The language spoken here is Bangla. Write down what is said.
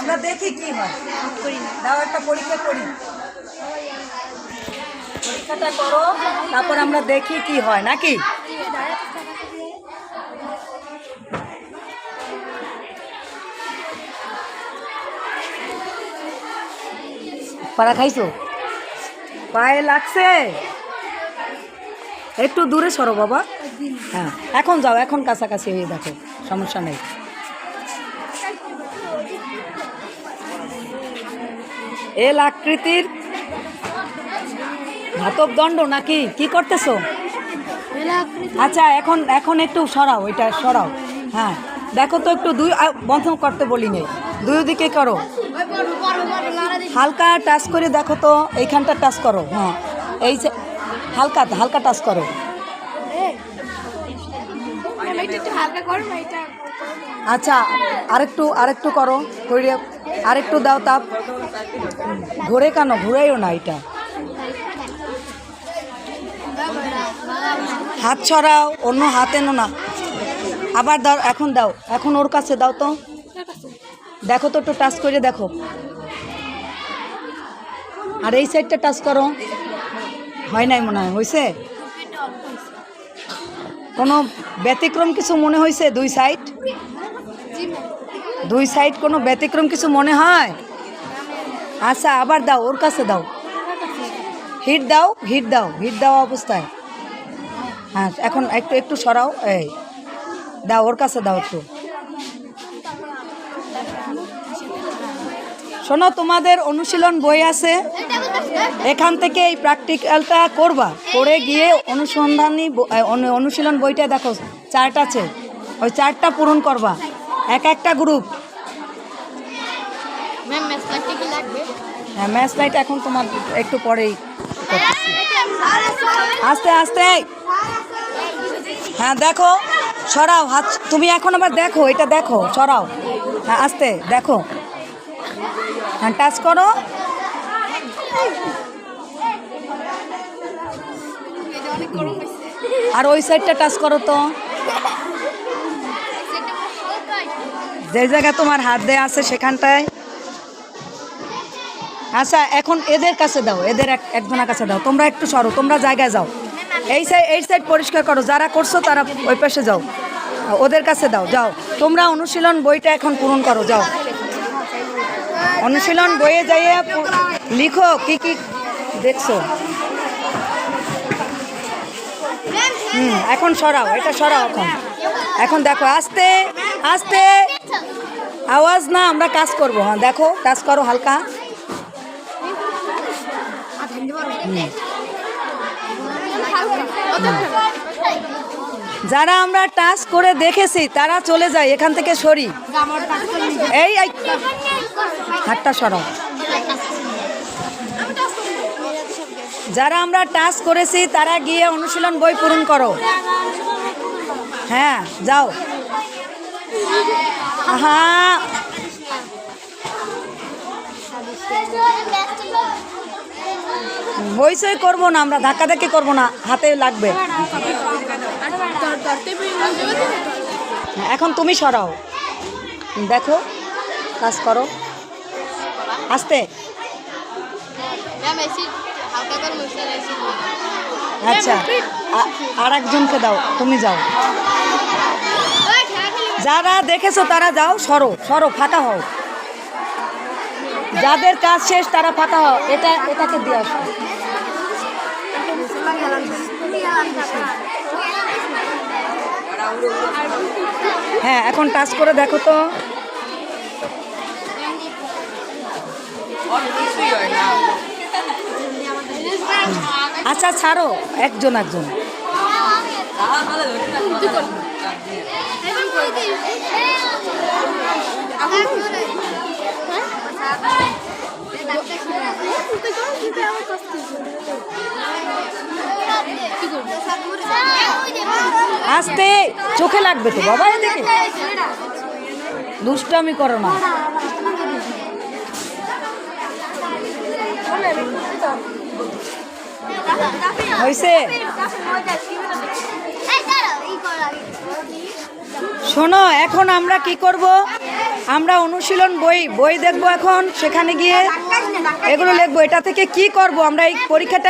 আমরা দেখি কি হয়। দাও একটা পরীক্ষা করি। পরীক্ষাটা করো তারপর আমরা দেখি কি হয় নাকি? পাড়া খাইছো? পায়ে লাগছে? একটু দূরে সরো বাবা। হ্যাঁ এখন যাও এখন কাছাকাছি হয়ে দেখো সমস্যা নেই। এল আকৃতির ধাতব দণ্ড নাকি? কি করতেছো? আচ্ছা এখন এখন একটু সরাও এটা সরাও। হ্যাঁ দেখো তো একটু দুই বন্ধ করতে বলি নেই দুই দিকে করো। হালকা টাচ করে দেখো তো এইখানটা টাচ করো হ্যাঁ। এই হালকা হালকা টাচ করো। আচ্ছা আরেকটু আরেকটু করো করিয়ে আরেকটু দাও তাপ। ঘুরে কেন? ঘুরাইও না এটা। হাত ছড়াও, অন্য হাতে নো না। আবার দাও, এখন দাও। এখন ওর কাছে দাও তো। দেখো তো একটু টাচ করে দেখো। আর এই সাইডটা টাচ করো। হয় নাই মনে হয়? হয়েছে কোনো ব্যতিক্রম কিছু মনে হয়েছে দুই সাইড? দুই সাইড কোনো ব্যতিক্রম কিছু মনে হয়? আচ্ছা আবার দাও, ওর কাছে দাও। হিট দাও হিট দাও, হিট দেওয়া অবস্থায়। হ্যাঁ এখন একটু একটু সরাও, এই। দাও, ওর কাছে দাও একটু। শোনো, তোমাদের অনুশীলন বই আছে। এখান থেকে এই প্র্যাকটিক্যালটা করবা। করে গিয়ে অনুসন্ধানী অনু- অনুশীলন বইটা দেখো, চার্ট আছে। ওই চার্টটা পূরণ করবা। এক একটা গ্রুপ হ্যাঁ ম্যাচ লাইট এখন তোমার একটু পরেই আস্তে আস্তে। হ্যাঁ দেখো সরাও হাত তুমি এখন আবার দেখো এটা দেখো সরাও। হ্যাঁ আস্তে দেখো। হ্যাঁ টাচ করো। আর ওই সাইডটা টাচ করো তো। যে জায়গায় তোমার হাত দেয়া আছে সেখানটায়। আচ্ছা এখন এদের কাছে দাও, এদের এক একজনের কাছে দাও। তোমরা একটু সরো, তোমরা জায়গায় যাও। এই সাইড এই সাইড পরিষ্কার করো, যারা করছ তারা ওই পাশে যাও। ওদের কাছে দাও, যাও। তোমরা অনুশীলন বইটা এখন পূরণ করো, যাও। অনুশীলন বইয়ে যাইয়ে লিখো, কি কি দেখছ? হুম, এখন সরাও, এটা সরাও এখন। এখন দেখো, আস্তে আস্তে। আওয়াজ না, আমরা কাজ করব। হ্যাঁ দেখো, কাজ করো হালকা। যারা আমরা টাচ করে দেখেছি, তারা চলে যায়, এখান থেকে সরি। এই হাতটা সরাও। যারা আমরা টাচ করেছি, তারা গিয়ে অনুশীলন বই পূরণ করো। হ্যাঁ যাও। হ্যাঁ বই করব না, আমরা ধাক্কাধাক্কি করব না, হাতে লাগবে। এখন তুমি সরাও। দেখো, কাজ করো। আস্তে। আচ্ছা আর একজনকে দাও, তুমি যাও। যারা দেখেছ তারা যাও, সরো সরো ফাঁকা হও। যাদের কাজ শেষ, তারা ফাঁকা হও। এটা, এটাকে দিয়ে আসো। হ্যাঁ এখন টাচ করে দেখো তো। আচ্ছা ছাড়ো। একজন একজন। আস্তে চোখে লাগবে তো বাবা এদিকে দুষ্টামি করো না। হয়েছে? শোনো, এখন আমরা কি করব? আমরা অনুশীলন বই বই দেখব এখন, সেখানে গিয়ে এগুলো লিখব। এটা থেকে কি করব? আমরা এই পরীক্ষাটা